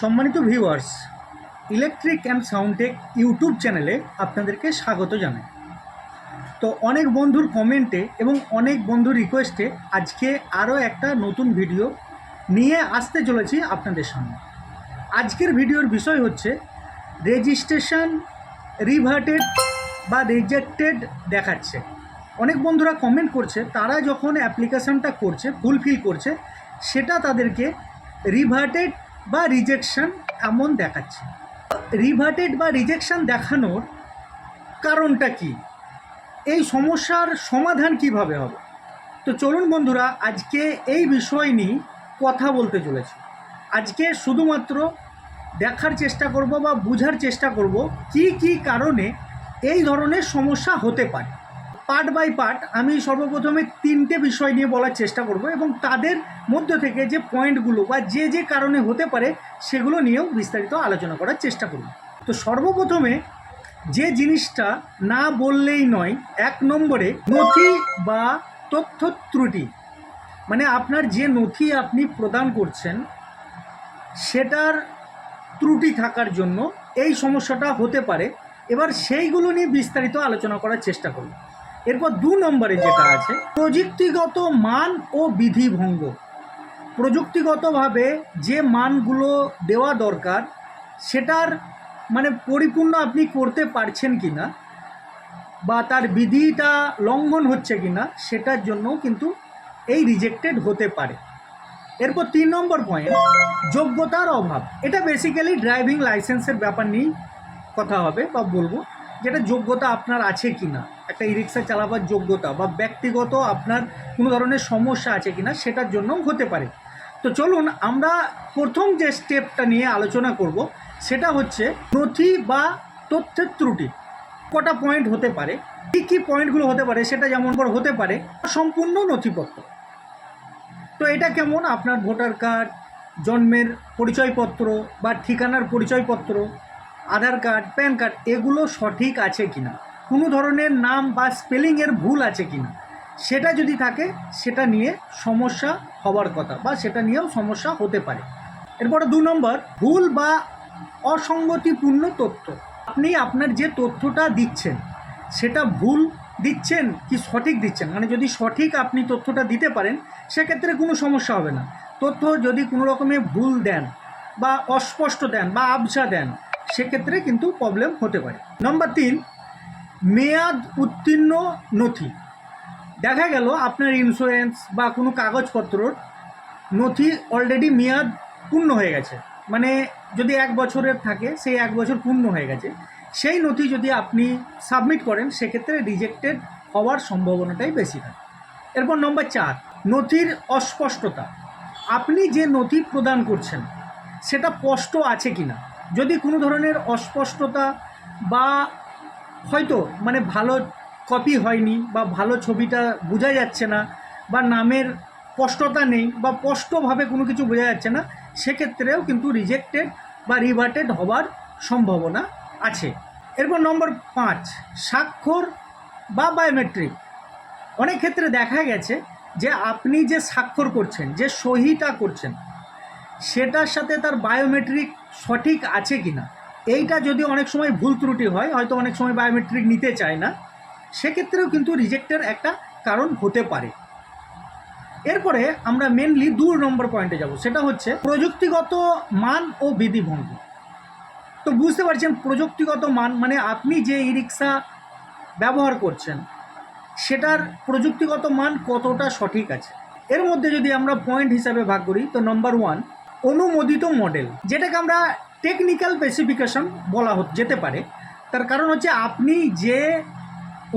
সম্মানিত viewers electric and sound tech YouTube চ্যানেলে আপনাদেরকে স্বাগত জানাই। তো অনেক বন্ধুর কমেন্টে এবং অনেক বন্ধুর রিকোয়েস্টে আজকে আরও একটা নতুন ভিডিও নিয়ে আসতে চলেছি আপনাদের সামনে। আজকের ভিডিওর বিষয় হচ্ছে রেজিস্ট্রেশন রিভার্টেড বা রিজেক্টেড দেখাচ্ছে। অনেক বন্ধুরা কমেন্ট করছে, তারা যখন অ্যাপ্লিকেশনটা করছে ফুলফিল করছে, সেটা তাদেরকে রিভার্টেড বা রিজেকশন এমন দেখাচ্ছে। রিভার্টেড বা রিজেকশন দেখানোর কারণটা কি? এই সমস্যার সমাধান কীভাবে হবে? তো চলুন বন্ধুরা, আজকে এই বিষয় নিয়ে কথা বলতে চলেছি। আজকে শুধুমাত্র দেখার চেষ্টা করব বা বোঝার চেষ্টা করব কি কি কারণে এই ধরনের সমস্যা হতে পারে। পার্ট বাই পার্ট আমি সর্বপ্রথমে তিনটে বিষয় নিয়ে বলার চেষ্টা করব এবং তাদের মধ্যে থেকে যে পয়েন্টগুলো বা যে যে কারণে হতে পারে সেগুলো নিয়েও বিস্তারিত আলোচনা করার চেষ্টা করব। তো সর্বপ্রথমে যে জিনিসটা না বললেই নয়, এক নম্বরে নথি বা তথ্য ত্রুটি মানে আপনার যে নথি আপনি প্রদান করছেন, সেটার ত্রুটি থাকার জন্য এই সমস্যাটা হতে পারে। এবার সেইগুলো নিয়ে বিস্তারিত আলোচনা করার চেষ্টা করব। এরপর দু নম্বরে যেটা আছে, প্রযুক্তিগত মান ও বিধিভঙ্গ। প্রযুক্তিগতভাবে যে মানগুলো দেওয়া দরকার, সেটার মানে পরিপূর্ণ আপনি করতে পারছেন কি না বা তার বিধিটা লঙ্ঘন হচ্ছে কি না সেটার জন্য কিন্তু এই রিজেক্টেড হতে পারে। এরপর তিন নম্বর পয়েন্ট যোগ্যতার অভাব। এটা বেসিক্যালি ড্রাইভিং লাইসেন্সের ব্যাপার নিয়েই কথা হবে বা বলব, যেটা যোগ্যতা আপনার আছে কি না একটা ই রিক্সা চালাবার যোগ্যতা বা ব্যক্তিগত আপনার কোনো ধরনের সমস্যা আছে কি না সেটার জন্যও হতে পারে। তো চলুন আমরা প্রথম যে স্টেপটা নিয়ে আলোচনা করব, সেটা হচ্ছে নথি বা তথ্যের ত্রুটি। কটা পয়েন্ট হতে পারে, কী কী পয়েন্টগুলো হতে পারে সেটা যেমন করে হতে পারে, সম্পূর্ণ নথিপত্র। তো এটা কেমন? আপনার ভোটার কার্ড, জন্মের পরিচয়পত্র বা ঠিকানার পরিচয়পত্র, আধার কার্ড, প্যান কার্ড, এগুলো সঠিক আছে কি না কোনো ধরনের নাম বা স্পেলিংয়ের ভুল আছে কি না সেটা যদি থাকে, সেটা নিয়ে সমস্যা হওয়ার কথা বা সেটা নিয়েও সমস্যা হতে পারে। এরপরে দু নম্বর, ভুল বা অসঙ্গতিপূর্ণ তথ্য। আপনি আপনার যে তথ্যটা দিচ্ছেন, সেটা ভুল দিচ্ছেন কি সঠিক দিচ্ছেন? মানে যদি সঠিক আপনি তথ্যটা দিতে পারেন, সেক্ষেত্রে কোনো সমস্যা হবে না। তথ্য যদি কোনো রকমের ভুল দেন বা অস্পষ্ট দেন বা আবসা দেন, সেক্ষেত্রে কিন্তু প্রবলেম হতে পারে। নম্বর তিন মেয়াদ উত্তীর্ণ নথি। দেখা গেল আপনার ইন্স্যুরেন্স বা কোনো কাগজপত্রর নথি অলরেডি মেয়াদ পূর্ণ হয়ে গেছে। মানে যদি এক বছরের থাকে, সেই এক বছর পূর্ণ হয়ে গেছে। সেই নথি যদি আপনি সাবমিট করেন, সেক্ষেত্রে রিজেক্টেড হওয়ার সম্ভাবনাটাই বেশি থাকে। এরপর নম্বর চার, নথির অস্পষ্টতা। আপনি যে নথি প্রদান করছেন, সেটা স্পষ্ট আছে কি না যদি কোনো ধরনের অস্পষ্টতা বা হয়তো মানে ভালো কপি হয়নি বা ভালো ছবিটা বোঝা যাচ্ছে না বা নামের স্পষ্টতা নেই বা স্পষ্টভাবে কোনো কিছু বোঝা যাচ্ছে না, সেক্ষেত্রেও কিন্তু রিজেক্টেড বা রিভার্টেড হওয়ার সম্ভাবনা আছে। এরপর নম্বর পাঁচ, স্বাক্ষর বা বায়োমেট্রিক অনেক ক্ষেত্রে দেখা গেছে যে আপনি যে স্বাক্ষর করছেন, যে সহিটা করছেন, সেটার সাথে তার বায়োমেট্রিক সঠিক আছে কি না এইটা যদি অনেক সময় ভুল ত্রুটি হয়, হয়তো অনেক সময় বায়োমেট্রিক নিতে চায় না, সেক্ষেত্রেও কিন্তু রিজেক্টের একটা কারণ হতে পারে। এরপরে আমরা মেনলি দু নম্বর পয়েন্টে যাব, সেটা হচ্ছে প্রযুক্তিগত মান ও বিধিভঙ্গি। তো বুঝতে পারছেন প্রযুক্তিগত মান মানে আপনি যে ই রিক্সা ব্যবহার করছেন, সেটার প্রযুক্তিগত মান কতটা সঠিক আছে? এর মধ্যে যদি আমরা পয়েন্ট হিসাবে ভাগ করি, তো নম্বর ওয়ান অনুমোদিত মডেল যেটাকে আমরা টেকনিক্যাল স্পেসিফিকেশন বলা যেতে পারে। তার কারণ হচ্ছে আপনি যে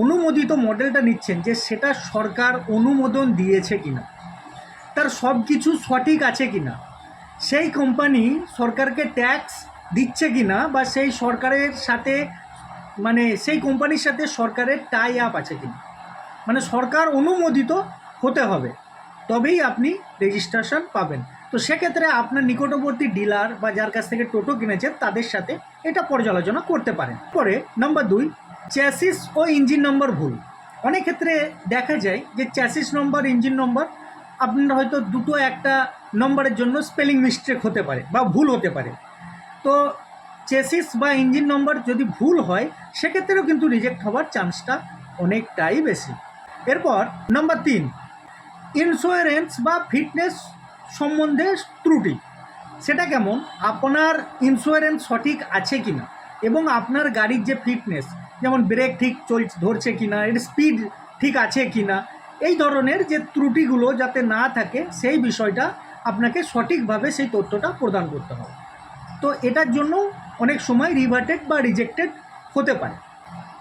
অনুমোদিত মডেলটা নিচ্ছেন, যে সেটা সরকার অনুমোদন দিয়েছে কিনা, তার সব কিছু সঠিক আছে কিনা, সেই কোম্পানি সরকারকে ট্যাক্স দিচ্ছে কিনা, বা সেই সরকারের সাথে মানে সেই কোম্পানির সাথে সরকারের টাই আপ আছে কিনা। মানে সরকার অনুমোদিত হতে হবে, তবেই আপনি রেজিস্ট্রেশন পাবেন। তো সেক্ষেত্রে আপনার নিকটবর্তী ডিলার বা যার কাছ থেকে টোটো কিনেছেন তাদের সাথে এটা পর্যালোচনা করতে পারেন। পরে নাম্বার দুই চ্যাসিস ও ইঞ্জিন নম্বর ভুল। অনেক ক্ষেত্রে দেখা যায় যে চ্যাসিস নম্বর ইঞ্জিন নম্বর আপনার হয়তো দুটো একটা নম্বরের জন্য স্পেলিং মিস্টেক হতে পারে বা ভুল হতে পারে। তো চেসিস বা ইঞ্জিন নম্বর যদি ভুল হয়, সেক্ষেত্রেও কিন্তু রিজেক্ট হওয়ার চান্সটা অনেকটাই বেশি। এরপর নাম্বার তিন ইন্স্যুরেন্স বা ফিটনেস সম্বন্ধে ত্রুটি। সেটা কেমন? আপনার ইন্স্যুরেন্স সঠিক আছে কি না এবং আপনার গাড়ির যে ফিটনেস যেমন ব্রেক ঠিক চল, ধরছে কি না এর স্পিড ঠিক আছে কি না এই ধরনের যে ত্রুটিগুলো যাতে না থাকে, সেই বিষয়টা আপনাকে সঠিকভাবে সেই তথ্যটা প্রদান করতে হবে। তো এটার জন্য অনেক সময় রিভার্টেড বা রিজেক্টেড হতে পারে।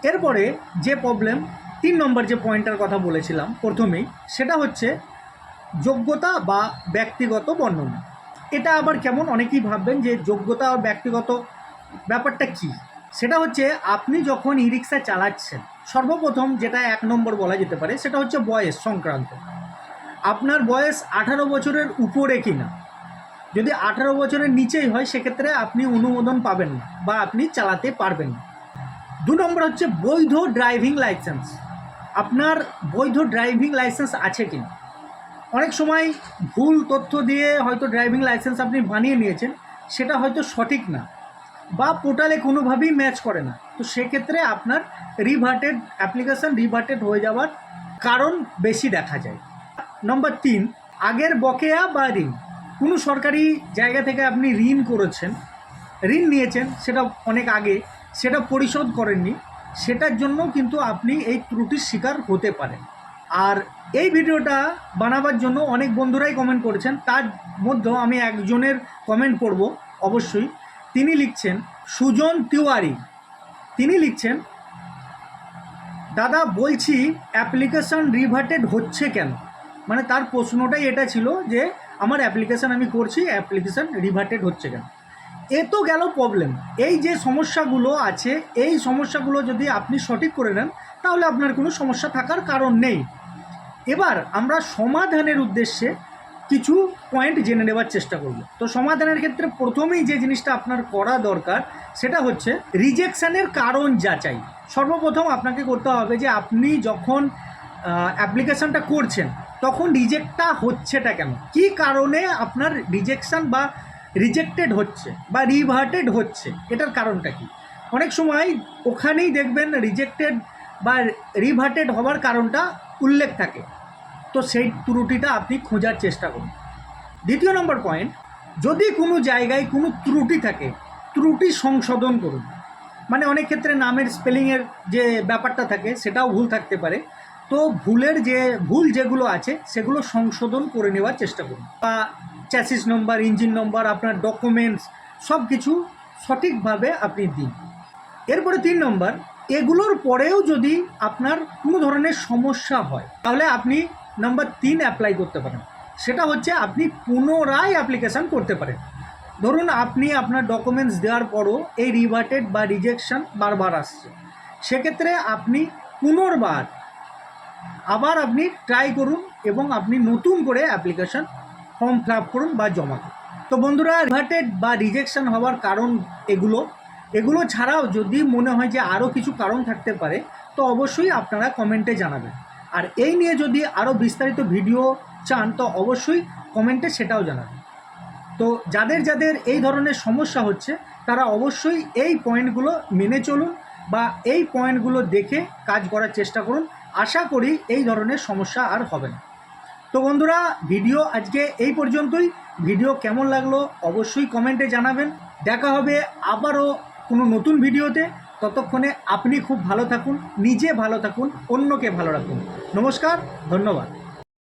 এরপরে যে প্রবলেম তিন নম্বর যে পয়েন্টটার কথা বলেছিলাম প্রথমেই, সেটা হচ্ছে যোগ্যতা বা ব্যক্তিগত বর্ণনা। এটা আবার কেমন? অনেকেই ভাববেন যে যোগ্যতা আর ব্যক্তিগত ব্যাপারটা কি? সেটা হচ্ছে আপনি যখন ই রিক্সা চালাচ্ছেন, সর্বপ্রথম যেটা এক নম্বর বলা যেতে পারে সেটা হচ্ছে বয়স সংক্রান্ত। আপনার বয়স আঠারো বছরের উপরে কিনা? যদি আঠারো বছরের নিচেই হয়, সেক্ষেত্রে আপনি অনুমোদন পাবেন না বা আপনি চালাতে পারবেন না। দু নম্বর হচ্ছে বৈধ ড্রাইভিং লাইসেন্স। আপনার বৈধ ড্রাইভিং লাইসেন্স আছে কি না অনেক সময় ভুল তথ্য দিয়ে হয়তো ড্রাইভিং লাইসেন্স আপনি বানিয়ে নিয়েছেন, সেটা হয়তো সঠিক না বা পোর্টালে কোনোভাবেই ম্যাচ করে না। তো সেক্ষেত্রে আপনার রিভার্টেড অ্যাপ্লিকেশন রিভার্টেড হয়ে যাওয়ার কারণ বেশি দেখা যায়। নম্বর তিন, আগের বকেয়া বা ঋণ। কোনো সরকারি জায়গা থেকে আপনি ঋণ করেছেন, ঋণ নিয়েছেন, সেটা অনেক আগে, সেটা পরিশোধ করেননি, সেটার জন্য কিন্তু আপনি এই ত্রুটির শিকার হতে পারেন। আর এই ভিডিওটা বানাবার জন্য অনেক বন্ধুরাই কমেন্ট করেছেন। তার মধ্যেও আমি একজনের কমেন্ট করব অবশ্যই। তিনি লিখছেন, সুজন তিওয়ারি। তিনি লিখছেন, দাদা, বলছি অ্যাপ্লিকেশন রিভার্টেড হচ্ছে কেন? মানে তার প্রশ্নটাই এটা ছিল যে, আমার অ্যাপ্লিকেশন আমি করছি অ্যাপ্লিকেশন রিভার্টেড হচ্ছে কেন? এ তো গেল প্রবলেম এই যে সমস্যাগুলো আছে, এই সমস্যাগুলো যদি আপনি সঠিক করে নেন, তাহলে আপনার কোনো সমস্যা থাকার কারণ নেই। এবার আমরা সমাধানের উদ্দেশ্যে কিছু পয়েন্ট জেনে নেবার চেষ্টা করব। তো সমাধানের ক্ষেত্রে প্রথমেই যে জিনিসটা আপনার করা দরকার, সেটা হচ্ছে রিজেকশানের কারণ যাচাই। সর্বপ্রথম আপনাকে করতে হবে যে আপনি যখন অ্যাপ্লিকেশনটা করছেন, তখন রিজেক্টটা হচ্ছেটা কেন? কি কারণে আপনার রিজেকশান বা রিজেক্টেড হচ্ছে বা রিভার্টেড হচ্ছে? এটার কারণটা কি? অনেক সময় ওখানেই দেখবেন রিজেক্টেড বা রিভার্টেড হওয়ার কারণটা উল্লেখ থাকে। তো সেই ত্রুটিটা আপনি খোঁজার চেষ্টা করুন। দ্বিতীয় নম্বর পয়েন্ট যদি কোনো জায়গায় কোনো ত্রুটি থাকে, ত্রুটি সংশোধন করুন। মানে অনেক ক্ষেত্রে নামের স্পেলিংয়ের যে ব্যাপারটা থাকে, সেটাও ভুল থাকতে পারে। তো ভুলের যে, ভুল যেগুলো আছে, সেগুলো সংশোধন করে নেওয়ার চেষ্টা করুন। বা চ্যাসিস নম্বর ইঞ্জিন নম্বর আপনার ডকুমেন্টস সব কিছু সঠিকভাবে আপনি দিন। এরপরে তিন নম্বর, এগুলোর পরেও যদি আপনার কোনো ধরনের সমস্যা হয়, তাহলে আপনি নাম্বার তিন অ্যাপ্লাই করতে পারেন। সেটা হচ্ছে আপনি পুনরায় অ্যাপ্লিকেশান করতে পারেন। ধরুন আপনি আপনার ডকুমেন্টস দেওয়ার পরও এই রিভার্টেড বা রিজেকশান বারবার আসছে। সেক্ষেত্রে আপনি পুনর্বার আবার আপনি ট্রাই করুন এবং আপনি নতুন করে অ্যাপ্লিকেশন ফর্ম ফিল করুন বা জমা করুন। তো বন্ধুরা রিভার্টেড বা রিজেকশন হওয়ার কারণ এগুলো। এগুলো ছাড়াও যদি মনে হয় যে আরও কিছু কারণ থাকতে পারে, তো অবশ্যই আপনারা কমেন্টে জানাবেন। আর এই নিয়ে যদি আরও বিস্তারিত ভিডিও চান, তো অবশ্যই কমেন্টে সেটাও জানাবেন। তো যাদের যাদের এই ধরনের সমস্যা হচ্ছে, তারা অবশ্যই এই পয়েন্টগুলো মেনে চলুন বা এই পয়েন্টগুলো দেখে কাজ করার চেষ্টা করুন। আশা করি এই ধরনের সমস্যা আর হবে না। তো বন্ধুরা, ভিডিও আজকে এই পর্যন্তই। ভিডিও কেমন লাগল অবশ্যই কমেন্টে জানাবেন। দেখা হবে আবারও কোনো নতুন ভিডিওতে। ততক্ষণে আপনি খুব ভালো থাকুন নিজে ভালো থাকুন অন্যকে ভালো রাখুন। নমস্কার ধন্যবাদ।